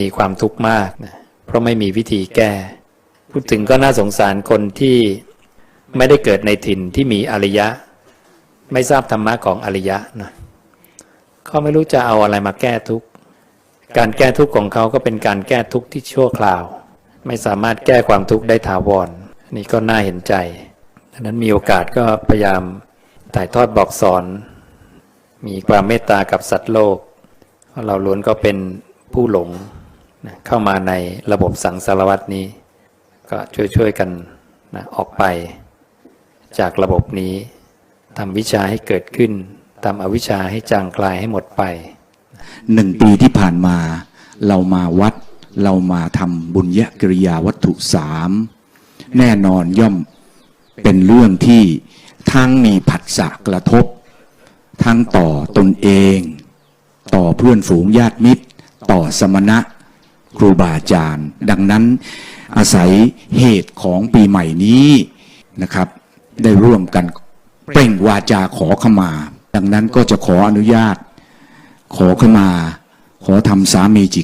มีความทุกข์มากนะเพราะไม่มีวิธีแก้ พูดถึงก็น่าสงสารคนที่ไม่ได้เกิดในถิ่นที่มีอริยะ ไม่ทราบธรรมะของอริยะนะเขาไม่รู้จะเอาอะไรมาแก้ทุกข์การแก้ทุกข์ของเขาก็เป็นการแก้ทุกข์ที่ชั่วคราว ไม่สามารถแก้ความทุกข์ได้ถาวรนนี่ก็น่าเห็นใจดังนั้นมีโอกาสก็พยายามถ่ายทอดบอกสอน มีความเมตตากับสัตว์โลกเพราะเราล้วนก็เป็นผู้หลง นะเข้ามาในระบบสังสารวัตนี้ ก็ช่วยๆกันนะออกไปจากระบบนี้ทำวิชาให้เกิดขึ้นทำอวิชชาให้จางคลายให้หมดไปหนึ่งปีที่ผ่านมา เรามาวัด เรามาทำบุญญกิริยาวัตถุสามแน่นอนย่อมเป็นเรื่องที่ทั้งมีผัสสะกระทบ ทั้งต่อตนเอง ต่อเพื่อนฝูงญาติมิตร ต่อสมณะ ครูบาอาจารย์ ดังนั้นอาศัยเหตุของปีใหม่นี้นะครับ ได้ร่วมกันเปล่งวาจาขอขมา ดังนั้นก็จะขออนุญาต ขอขมา ขอทำสามีจิต